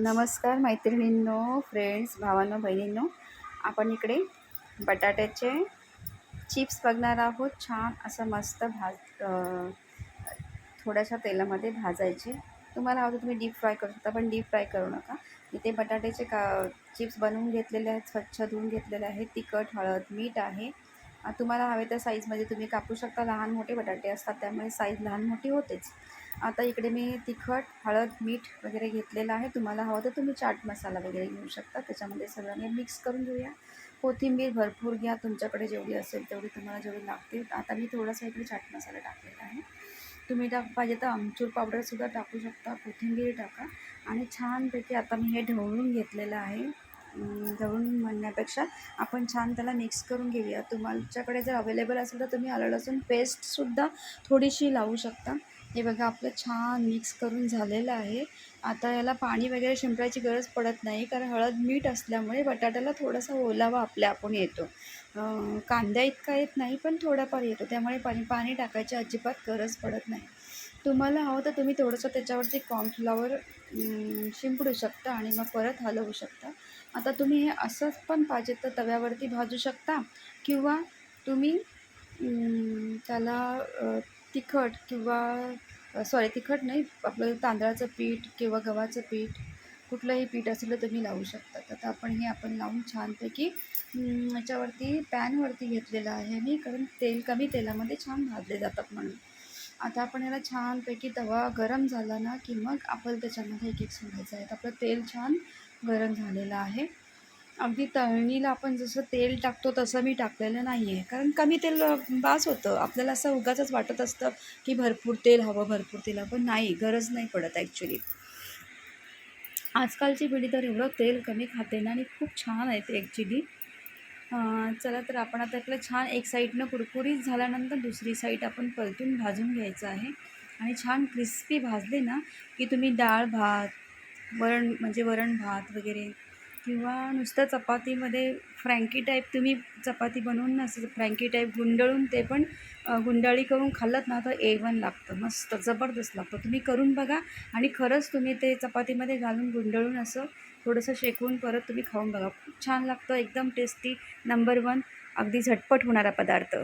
नमस्कार मैत्रिणींनो फ्रेंड्स भावांनो बहिणींनो. आपण इकडे बटाट्याचे चिप्स बघणार आहोत. छान असं मस्त भाज थोड्याशा तेलामध्ये भाजायचे. तुम्हाला हवं तुम्ही डीप फ्राय करू शकता पण डीप फ्राय करू नका. इथे बटाट्याचे का चिप्स बनवून घेतलेले आहेत स्वच्छ धुवून घेतलेले आहेत. तिखट हळद मीठ आहे. तुम्हाला हवे त्या साईजमध्ये तुम्ही कापू शकता. लहान मोठे बटाटे असतात त्यामुळे साईज लहान मोठी होतेच. आता इकडे मी तिखट हळद मीठ वगैरे घेतलेलं आहे. तुम्हाला हवं तर तुम्ही चाट मसाला वगैरे घेऊ शकता. त्याच्यामध्ये सगळं मी मिक्स करून घेऊया. कोथिंबीर भरपूर घ्या. तुमच्याकडे जेवढी असेल तेवढी तुम्हाला जेवढी लागतील. आता मी थोडासा इकडे चाट मसाला टाकलेला आहे. तुम्ही टाक पाहिजे तर आमचूर पावडरसुद्धा टाकू शकता. कोथिंबीर टाका. आणि छानपैकी आता मी हे ढवळून घेतलेलं आहे. अं, म्हणण्यापेक्षा आपण छान त्याला मिक्स करून घेऊया. तुमच्याकडे जर अवेलेबल असेल तर तुम्ही आलं लसूण पेस्टसुद्धा थोडीशी लावू शकता. हे बघा आपलं छान मिक्स करून झालेलं आहे. आता याला पाणी वगैरे शिंपडायची गरज पडत नाही कारण हळद मीठ असल्यामुळे बटाट्याला थोडासा ओलावा आपल्या आपण येतो. कांदा कांद्या इतका येत नाही पण थोडाफार येतो. त्यामुळे पाणी पाणी टाकायची अजिबात गरज पडत नाही. तुम्हाला हवं तर तुम्ही थोडंसं त्याच्यावरती कॉर्नफ्लॉवर शिंपडू शकता आणि मग परत हलवू शकता. आता तुम्ही हे असंच पण पाहिजे तर तव्यावरती भाजू शकता किंवा तुम्ही त्याला तिखट किंवा सॉरी तिखट नाही आपलं तांदळाचं पीठ किंवा गव्हाचं पीठ कुठलंही पीठ असेल तर तुम्ही लावू शकता. तर आता आपण हे आपण लावून छानपैकी याच्यावरती पॅनवरती घेतलेलं आहे मी कारण तेल कमी तेलामध्ये छान भाजले जातात म्हणून. आता आपण याला छानपैकी तवा गरम झाला ना की मग आपण त्याच्यामध्ये एक एक सोडायचं आहे. तर आपलं तेल छान गरम झालेलं आहे. अगदी तळणीला आपण जसं तेल टाकतो तसं मी टाकलेलं नाही आहे कारण कमी तेल बास होतं. आपल्याला असं उगाचंच वाटत असतं की भरपूर तेल हवं भरपूर तेल हवं. पण नाही गरज नाही पडत ॲक्च्युली आजकालची पिढी तर एवढं तेल कमी खाते ना आणि खूप छान आहे ते ॲक्च्युली चला तर आपण आता आपलं छान एक साईडनं कुरकुरीत झाल्यानंतर दुसरी साईड आपण परतून भाजून घ्यायचं आहे. आणि छान क्रिस्पी भाजले ना की तुम्ही डाळ भात वरण म्हणजे वरण भात वगैरे किंवा नुसतं चपातीमध्ये फ्रँकी टाईप तुम्ही चपाती बनवून असं फ्रँकी टाईप गुंडळून ते पण गुंडाळी करून खाल्लत ना तर ए वन लागतं. मस्त जबरदस्त लागतं. तुम्ही करून बघा आणि खरंच तुम्ही ते चपातीमध्ये घालून गुंडळून असं थोडंसं शेकवून परत तुम्ही खाऊन बघा. खूप छान लागतं एकदम टेस्टी नंबर वन अगदी झटपट होणारा पदार्थ.